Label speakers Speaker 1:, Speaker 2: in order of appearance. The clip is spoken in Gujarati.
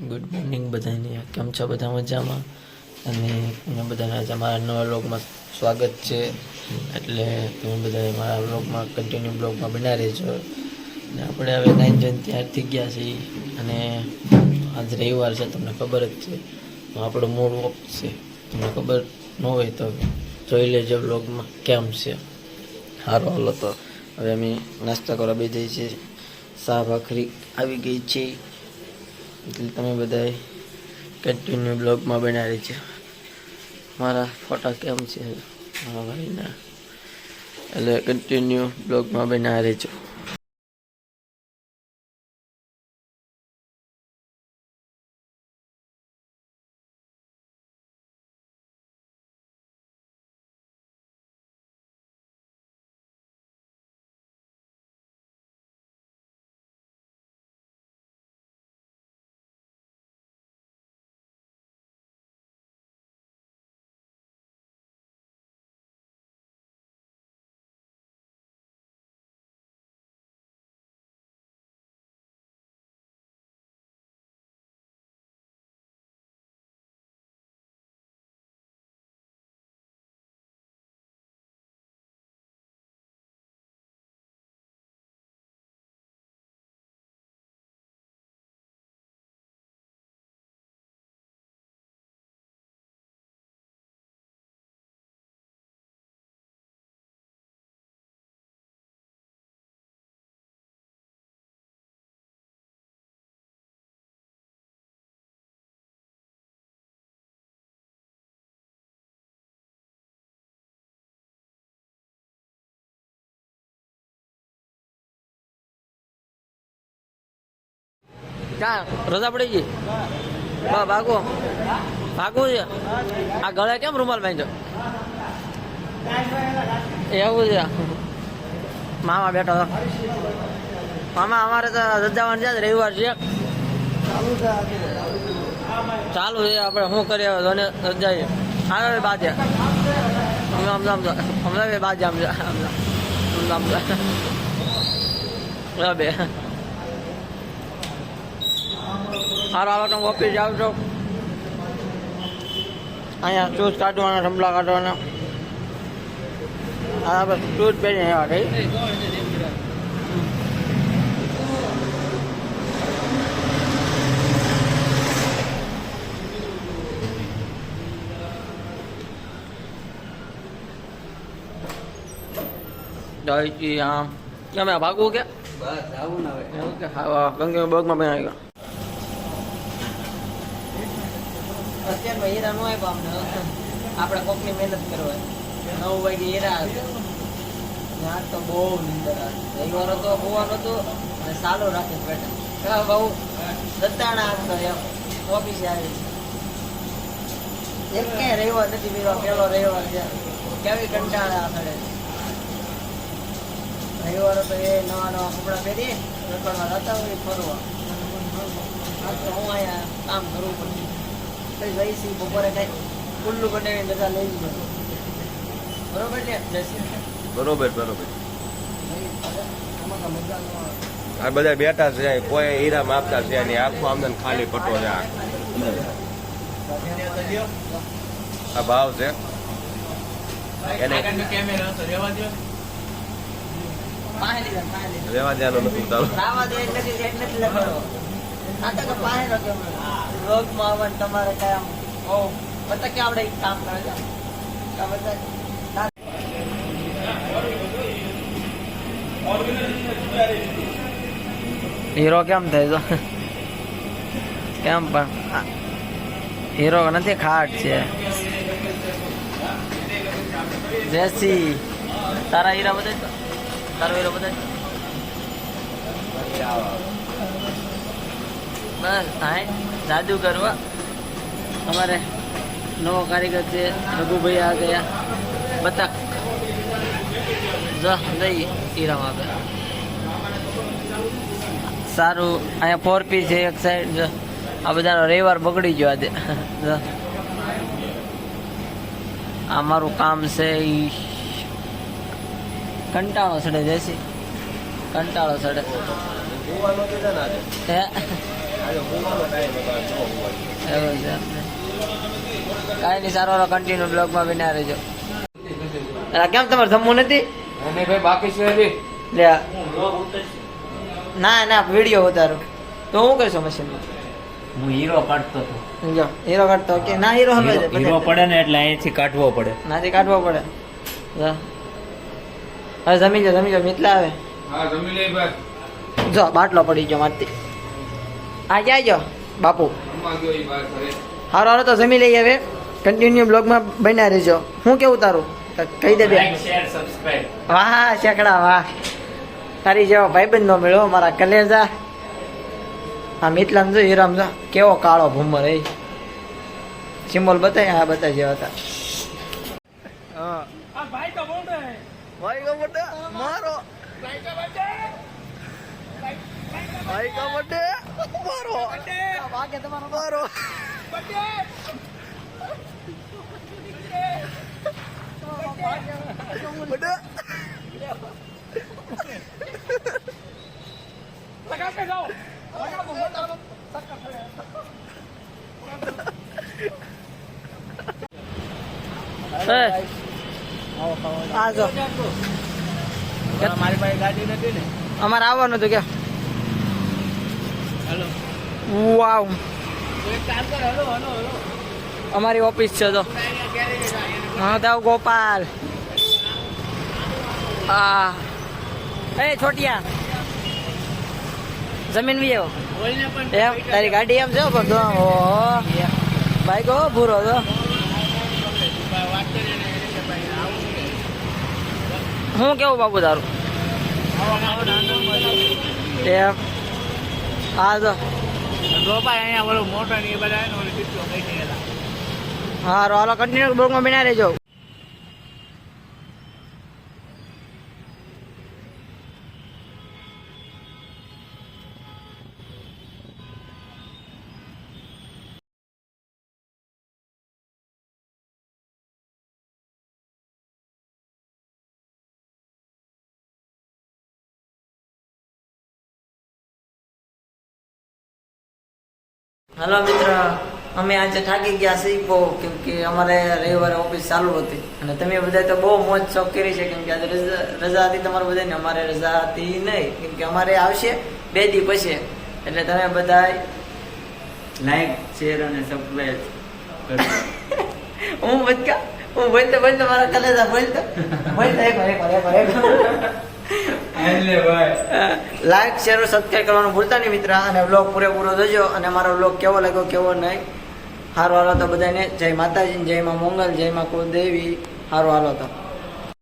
Speaker 1: ગુડ મોર્નિંગ બધાને. કેમ છો? બધા મજામાં? અને તમે બધાને આજે મારા નવા વ્લોગમાં સ્વાગત છે. એટલે તમે બધા મારા વ્લોગમાં કન્ટિન્યુ બ્લોગમાં બના રહેજો. અને આપણે હવે નાઇન જન ત્યારથી ગયા છીએ. અને આજ રવિવાર છે, તમને ખબર જ છે. આપણો મૂડ ઓફ છે. તમને ખબર ન હોય તો જોઈ લેજો બ્લોગમાં કેમ છે. સારો હાલો તો. હવે અમે નાસ્તા કરવા બેસી છીએ. શાહ ભાખરી આવી ગઈ છે. એટલે તમે બધાએ કન્ટિન્યુ બ્લોગમાં બનાવી છે. મારા ફોટા કેમ છે? મારા ભાઈના. એટલે કન્ટિન્યુ બ્લોગમાં બનાવી રહેજો ક્યાં રજા પડી ગઈ? બા, ભાગો. ભાગવું છે? આ ગળે કેમ રૂમાલ બાંધ્યો? એવું છે. મામા બેઠો હતો. મામા, અમારે તો રજાવાનું છે રવિવાર છે. ચાલુ છે આપણે. શું કરીએ ધોને જોને રજા છે આવે બાજે આમ હમણાં બાજે આમ આમ બે. હારો હાલો તો ઓફિસ જાવ છો. અહીંયા શૂઝ કાઢવાના રમલા કાઢવાના. હા બસ શૂઝ પહેરીને એવા કઈ દહીથી આમ કેમ આ ભાગવું કે?
Speaker 2: બસ આવું ના હોય
Speaker 1: એવું કે હા ગંગે બગમાં બનાવી ગયો અત્યારમાં હીરા નો આપ્યા અમને આપણે કોકની મહેનત કરવા નવ વાગે હીરા ત્યાં તો બહુ નીંદર રવિવાર હતો હોવા હતું, અને સાલો રાખે બેઠા. હા, બહુ. દત્તાણા આપતો એમ. ઓફિસે આવી એક કે રવિવાર નથી મેળવા પેલો રવિવાર છે. કેવી કંટાળા આખડે રવિવાર તો એ નવા નવા કપડાં પહેરી રખડવા જતા હોય, ફરવા. હું અહીંયા કામ કરવું બપોરે કઈ ખુલ્લું બનાવીને બધા લઈ જ બરોબર ને
Speaker 2: બરોબર બરોબર.
Speaker 1: આમાં તો મજા ન આવે.
Speaker 2: આ બધા બેઠા છે કોઈ હીરા માપતા છે ને આખું આમદન ખાલી પટો છે આ. ભાવ છે. રેવા દેવાનું નથી ઉતારો
Speaker 1: રોગમાં આવવાનું તમારે કઈ આમ, ઓ, બધા કે આપણે એક કામ કરે હીરો કેમ થાય છે કેમ પણ હીરો નથી ખાટ છે. જેસી, તારા હીરા બધા તારો હીરો બધા બસ હા જાદુ કરવા. અમારે નવો કારીગર છે રઘુભાઈ આ ગયા. બતા. જઈ હીરામાં આગળ સારું અહીંયા ફોર પી છે એક સાઈડ આ બધાનો રવિવાર બગડી ગયો આજે. જો. આ મારું કામ છે ઈ કંટાળો સડે જઈશી કંટાળો સડે. હે? એવું છે કાંઈ નહીં સારો કન્ટિન્યુ બ્લોગમાં બિના રહેજો. અલા, કેમ તમારે જમવું નથી?
Speaker 3: અને ભાઈ બાકી છે
Speaker 1: લે ના ના વીડિયો ઉતારો. તો હું કરશો મશીન
Speaker 3: હું હીરો કાઢતો હતો.
Speaker 1: જો હીરો કાઢતો? કે ના હીરો.
Speaker 3: પડે ને એટલે અહીંથી કાઢવો પડે.
Speaker 1: નાથી કાઢવો પડે. જો. હવે જમી જો જમી જો મિતલા આવે.
Speaker 3: હા જમી લે ભાઈ.
Speaker 1: જો બાટલો પડી ગયો મારથી. આ ક્યાં ગયો? બાપુ. હારો હારો તો જમી લઈએ હવે. કન્ટિન્યુ બ્લોગમાં બન્યા રહેજો. હું કેવું તારું? કહી દે બે.
Speaker 3: લાઈક શેર સબસ્ક્રાઇબ
Speaker 1: વાહ શેકડા વાહ. તારી જેવો ભાઈબંધ નો મળ્યો મારા કલેજા. આ મિતલામ જો હીરામ જો. કેવો કાળો ભૂમર એ સિમ્બોલ બતાય હા બતાય જેવા હતા. ભાઈ મારો. ભાઈ કા બર્થડે? મારો. ભાગે તમારો. મારો. બર્થડે? આ જો
Speaker 3: મારી પાસે ગાડી નથી ને
Speaker 1: અમારે આવવાનું હતું કે વાવ. અમારી ઓફિસ છે તો હા તો ગોપાલ. હા. એ છોટિયા. જમીન બી એવો એમ તારી ગાડી એમ છે પણ તો ઓહો બાઈક હો ભૂરો તો હું કેવું બાપુ તારું? એમ. હા તો.
Speaker 3: ગોપાલ અહીંયા બોલો મોટો ને એ બધા
Speaker 1: હા હાલો કન્ટિન્યુ બ્લોગમાં બિના રહેજો હાલો મિત્ર અમે આજે થાકી ગયા શીખો કેમ કે અમારે રવિવારે ઓફિસ ચાલુ હતી. અને તમે બધા તો બહુ મોજ શોખ કરી છે કેમ કે આજે રજા હતી તમારે બધાને અમારે રજા હતી નહીં. કેમ કે અમારે આવશે બે દી પછી. એટલે તમે બધા
Speaker 3: લાઈક શેર અને સબસ્ક્રાઈબ
Speaker 1: હું બચકા હું બોલતો બોલતો મારા કલેજા બોલતો. બોલતો એક વાર એક વાર એક વાર. લાઈક શેર સબસ્ક્રાઈબ કરવાનું ભૂલતા નહીં મિત્ર. અને બ્લોગ પૂરેપૂરો જોજો. અને મારો બ્લોગ કેવો લાગ્યો, કેવો નહીં, હારો હાલો તો બધાને જય માતાજી, જય માં મંગલ, જય માં કુલદેવી સારું હાલો તો.